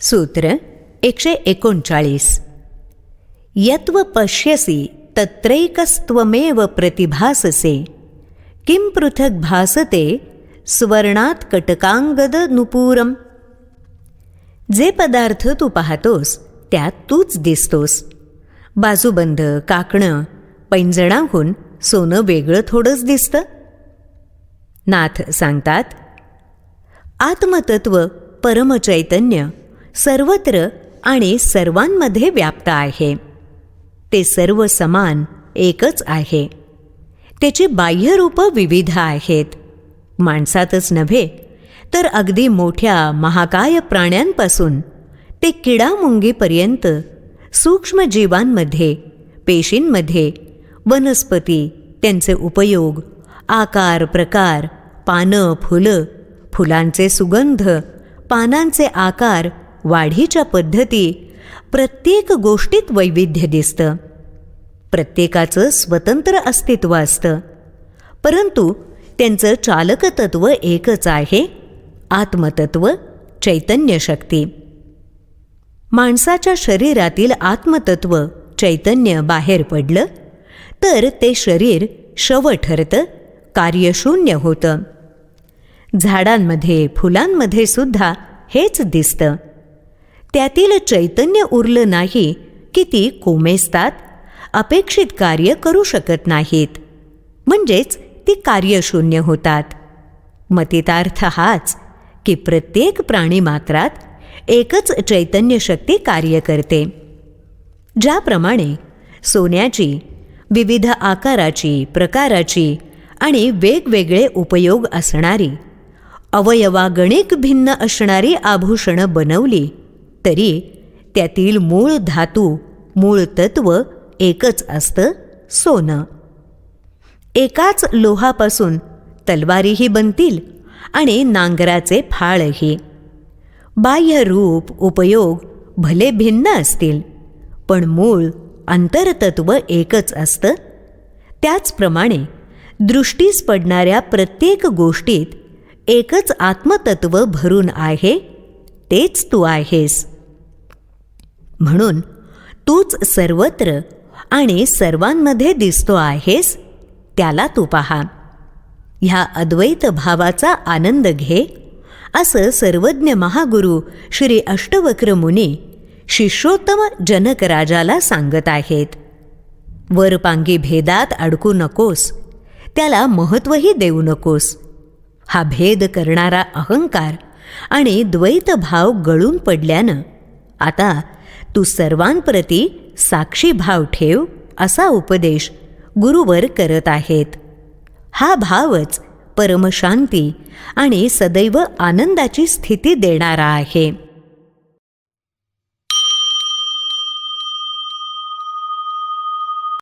सूत्र एकशे एकोणचाळीस यत्व पश्यसि तत्रैकस्त्वमेव प्रतिभाससे किं पृथक् भासते स्वर्णात कटकांगद नुपूरम? जे पदार्थ तू पाहतोस त्यात तूच दिसतोस. बाजूबंद काकणं पैंजणाहून सोनं वेगळं थोडंच दिसतं. नाथ सांगतात आत्मतत्व परमचैतन्य सर्वत्र आणि सर्वांमध्ये व्याप्त आहे. ते सर्व समान एकच आहे. त्याची बाह्यरूपं विविध आहेत. माणसातच नव्हे तर अगदी मोठ्या महाकाय प्राण्यांपासून ते किडामुंगीपर्यंत सूक्ष्मजीवांमध्ये पेशींमध्ये वनस्पती त्यांचे उपयोग आकार प्रकार पानं फुलं फुलांचे सुगंध पानांचे आकार वाढीच्या पद्धती प्रत्येक गोष्टीत वैविध्य दिसतं. प्रत्येकाचं स्वतंत्र अस्तित्व असतं. परंतु त्यांचं चालकतत्व एकच आहे आत्मतत्व चैतन्यशक्ती. माणसाच्या शरीरातील आत्मतत्व चैतन्य बाहेर पडलं तर ते शरीर शव ठरतं कार्यशून्य होतं. झाडांमध्ये फुलांमध्ये सुद्धा हेच दिसतं. त्यातील चैतन्य उरलं नाही की ती कोमेसतात अपेक्षित कार्य करू शकत नाहीत. म्हणजेच ती कार्यशून्य होतात. मतितार्थ हाच की प्रत्येक प्राणीमात्रात एकच चैतन्य शक्ती कार्य करते. ज्याप्रमाणे सोन्याची विविध आकाराची प्रकाराची आणि वेगवेगळे उपयोग असणारी अवयवागणिक भिन्न असणारी आभूषणं बनवली तरी त्यातील मूळ धातू मूळ तत्व एकच असतं सोनं. एकाच लोहापासून तलवारीही बनतील आणि नांगराचे फाळही. बाह्य रूप उपयोग भले भिन्न असतील पण मूळ अंतरतत्व एकच असतं. त्याचप्रमाणे दृष्टीस पडणाऱ्या प्रत्येक गोष्टीत एकच आत्मतत्व भरून आहे तेच तू आहेस. म्हणून तूच सर्वत्र आणि सर्वांमध्ये दिसतो आहेस त्याला तू पहा. ह्या अद्वैत भावाचा आनंद घे असं सर्वज्ञ महागुरु श्री अष्टवक्र मुनी शिष्योत्तम जनक राजाला सांगत आहेत. वरपांगी भेदात अडकू नकोस त्याला महत्त्वही देऊ नकोस. हा भेद करणारा अहंकार आणि द्वैत भाव गळून पडल्यानं आता तू सर्वांप्रती साक्षी भाव ठेव असा उपदेश गुरुवर करत आहेत. हा भावच परमशांती आणि सदैव आनंदाची स्थिती देणारा आहे.